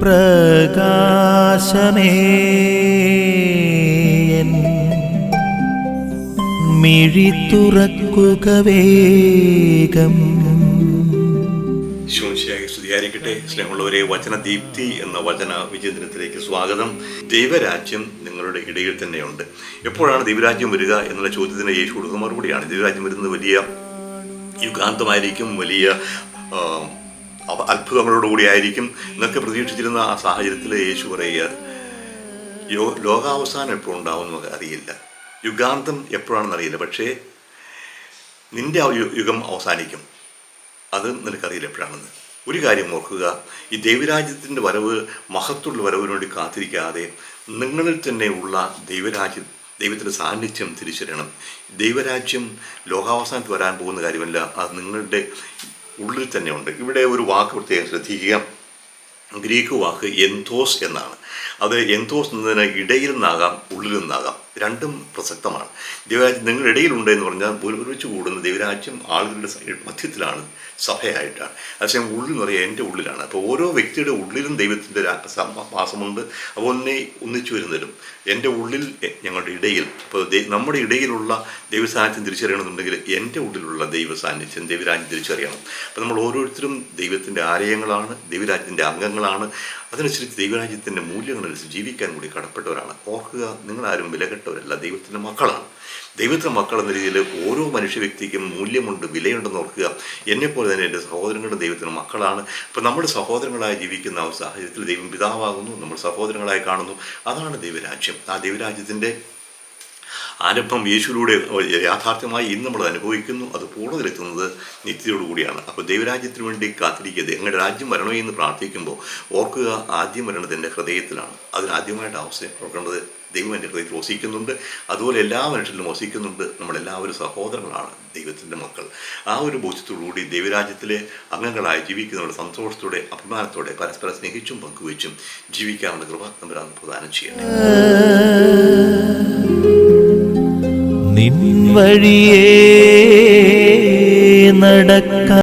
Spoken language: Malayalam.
പ്രകാശമേ. മിഴി തുറക്കുക വേഗം. ശോശിയായി സ്തുതിയായിരിക്കട്ടെ. സ്നേഹമുള്ളവരെ എന്ന വചന വിചിന്തനത്തിലേക്ക് സ്വാഗതം. ദൈവരാജ്യം നിങ്ങളുടെ ഇടയിൽ തന്നെയുണ്ട്. എപ്പോഴാണ് ദൈവരാജ്യം വരിക എന്നുള്ള ചോദ്യത്തിന് യേശു കൊടുക്കുന്ന മറുപടിയാണ്. ദൈവരാജ്യം വരുന്നത് വലിയ യുഗാന്തമായിരിക്കും വലിയ ആ, അവ- അത്ഭുതങ്ങളോടുകൂടി ആയിരിക്കും എന്നൊക്കെ പ്രതീക്ഷിച്ചിരുന്ന ആ സാഹചര്യത്തിൽ യേശു പറയുക. യോ ലോകാവസാനം എപ്പോൾ ഉണ്ടാവുമെന്ന് അറിയില്ല. യുഗാന്തം എപ്പോഴാണെന്ന് അറിയില്ല. പക്ഷേ നിന്റെ യുഗം അവസാനിക്കും. അത് നിനക്കറിയില്ല എപ്പോഴാണെന്ന്. ഒരു കാര്യം ഓർക്കുക. ഈ ദൈവരാജ്യത്തിന്റെ വരവ് മഹത്തുള്ള വരവിന് വേണ്ടി കാത്തിരിക്കാതെ നിങ്ങളിൽ തന്നെ ഉള്ള ദൈവരാജ്യം ദൈവത്തിന്റെ സാന്നിധ്യം തിരിച്ചറിയണം. ദൈവരാജ്യം ലോകാവസാനത്ത് വരാൻ പോകുന്ന കാര്യമല്ല. അത് നിങ്ങളുടെ ഉള്ളിൽ തന്നെയുണ്ട് ഇവിടെ ഒരു വാക്ക് പ്രത്യേകം ശ്രദ്ധിക്കുക. ഗ്രീക്ക് വാക്ക് എന്തോസ് എന്നാണ്. അത് എന്തോസ് എന്നതിന് ഇടയിൽ നിന്നാകാം ഉള്ളിൽ നിന്നാകാം രണ്ടും പ്രസക്തമാണ്. ദൈവരാജ്യം നിങ്ങളുടെ ഇടയിലുണ്ട് എന്ന് പറഞ്ഞാൽ ഒരു- ഒരുമിച്ച് കൂടുന്ന ദൈവരാജ്യം ആളുകളുടെ മധ്യത്തിലാണ് സഭയായിട്ടാണ്. അതേസമയം ഉള്ളിൽ എന്ന് പറയുക എന്റെ ഉള്ളിലാണ്. അപ്പോൾ ഓരോ വ്യക്തിയുടെ ഉള്ളിലും ദൈവത്തിന്റെ വാസമുണ്ട്. അപ്പോൾ ഒന്നേ ഒന്നിച്ചു വരുന്നതിലും എന്റെ ഉള്ളിൽ ഞങ്ങളുടെ ഇടയിൽ അപ്പോൾ നമ്മുടെ ഇടയിലുള്ള ദൈവസാന്നിധ്യം തിരിച്ചറിയണമെന്നുണ്ടെങ്കിൽ എന്റെ ഉള്ളിലുള്ള ദൈവ സാന്നിധ്യം ദൈവരാജ്യം തിരിച്ചറിയണം. അപ്പോൾ നമ്മൾ ഓരോരുത്തരും ദൈവത്തിന്റെ ആലയങ്ങളാണ് ദൈവരാജ്യത്തിന്റെ അംഗങ്ങളാണ്. അതനുസരിച്ച് ദൈവരാജ്യത്തിന്റെ മൂല്യങ്ങളനുസരിച്ച് ജീവിക്കാൻ കൂടി കടപ്പെട്ടവരാണ്. ഓർക്കുക നിങ്ങളാരും വിലകെട്ടവരല്ല. ദൈവത്തിന്റെ മക്കളാണ്. ദൈവത്തിന്റെ മക്കൾ എന്ന രീതിയിൽ ഓരോ മനുഷ്യ വ്യക്തിക്കും മൂല്യമുണ്ട് വിലയുണ്ടെന്ന് ഓർക്കുക. എന്നെപ്പോലെ തന്നെ എന്റെ സഹോദരങ്ങളുടെ ദൈവത്തിന്റെ മക്കളാണ്. അപ്പോൾ നമ്മുടെ സഹോദരങ്ങളായി ജീവിക്കുന്ന സാഹചര്യത്തിൽ ദൈവം പിതാവാകുന്നു നമ്മൾ സഹോദരങ്ങളായി കാണുന്നു. അതാണ് ദൈവരാജ്യം. ആ ദൈവരാജ്യത്തിന്റെ ആരംഭം യേശുവിലൂടെ യാഥാർത്ഥ്യമായി ഇന്ന് നമ്മൾ അനുഭവിക്കുന്നു. അത് പൂർണതിലെത്തുന്നത് നിത്യതയോടുകൂടിയാണ് അപ്പോൾ ദൈവരാജ്യത്തിന് വേണ്ടി കാത്തിരിക്കരുത്. എങ്ങനെ രാജ്യം വരണോ എന്ന് പ്രാർത്ഥിക്കുമ്പോൾ ഓർക്കുക ആദ്യം വരണത് എന്റെ ഹൃദയത്തിലാണ്. അതിനാദ്യമായിട്ട് അവസ്ഥ ഓർക്കേണ്ടത് ദൈവം എന്റെ ഹൃദയത്തിൽ വസിക്കുന്നുണ്ട്. അതുപോലെ എല്ലാ മനുഷ്യരിലും വസിക്കുന്നുണ്ട്. നമ്മളെല്ലാവരും സഹോദരങ്ങളാണ് ദൈവത്തിന്റെ മക്കൾ. ആ ഒരു ബോധ്യത്തോടുകൂടി ദൈവരാജ്യത്തിലെ അംഗങ്ങളായി ജീവിക്കുന്നവരുടെ സന്തോഷത്തോടെ അഭിമാനത്തോടെ പരസ്പരം സ്നേഹിച്ചും പങ്കുവച്ചും ജീവിക്കാനുള്ള കൃപ നമ്മൾ പ്രദാനം നിൻ വഴിയേ നടക്ക